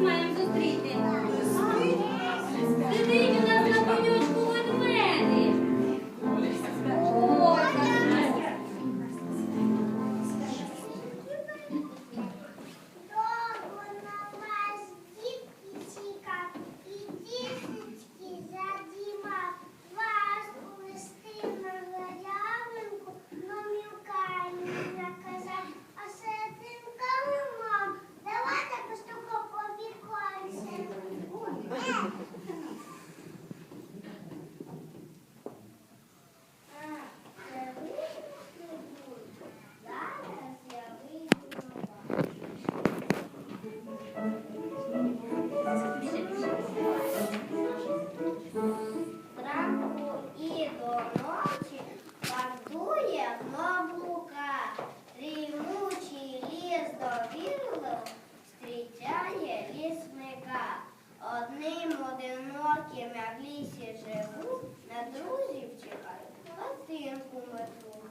mais os tríceps. друзів чекаю, латинку мету.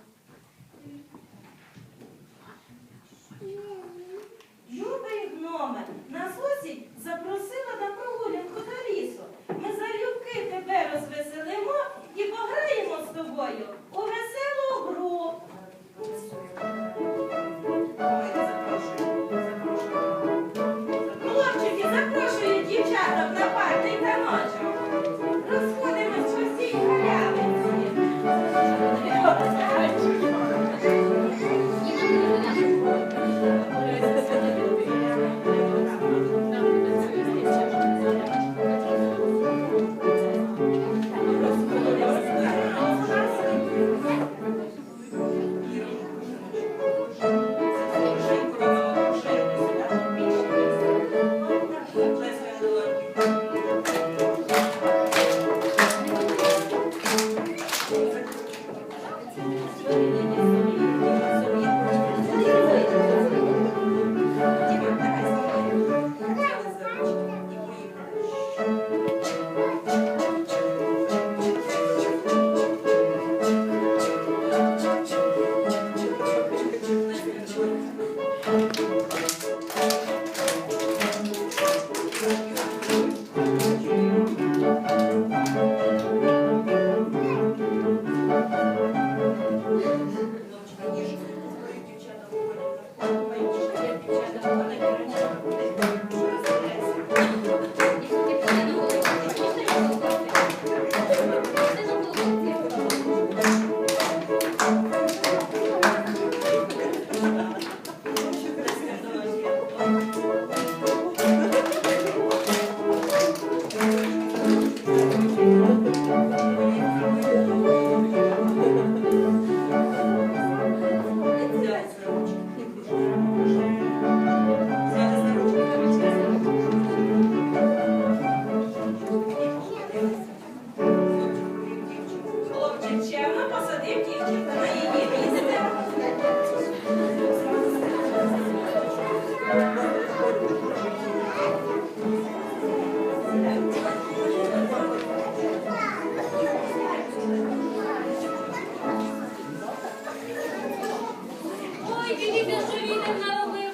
Бачите, що він наробив?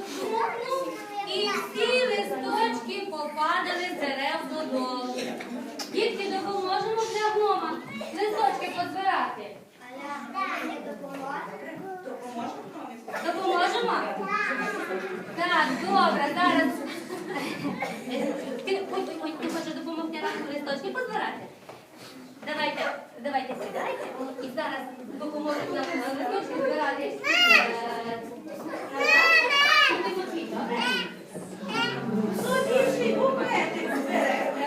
І всі листочки попадали з дерев додолу. Дітки, допоможемо для гнома листочки позбирати. Допоможемо? Так, добре, зараз. Ти хочеш допомогти нам листочки позбирати? Давайте, давайте сідайте і зараз допоможуть нам височки збирати. Собі ще й букетик зберете.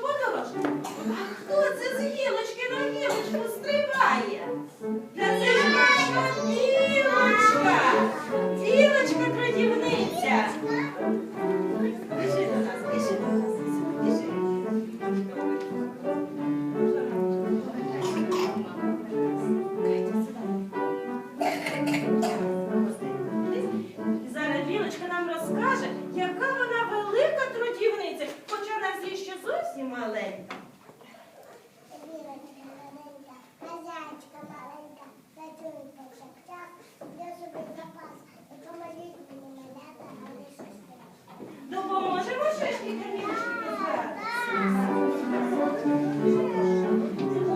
Подорож. А хто це з гілочки на гілочку стрибає?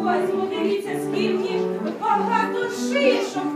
Ось, подивіться, скільки багато шишок.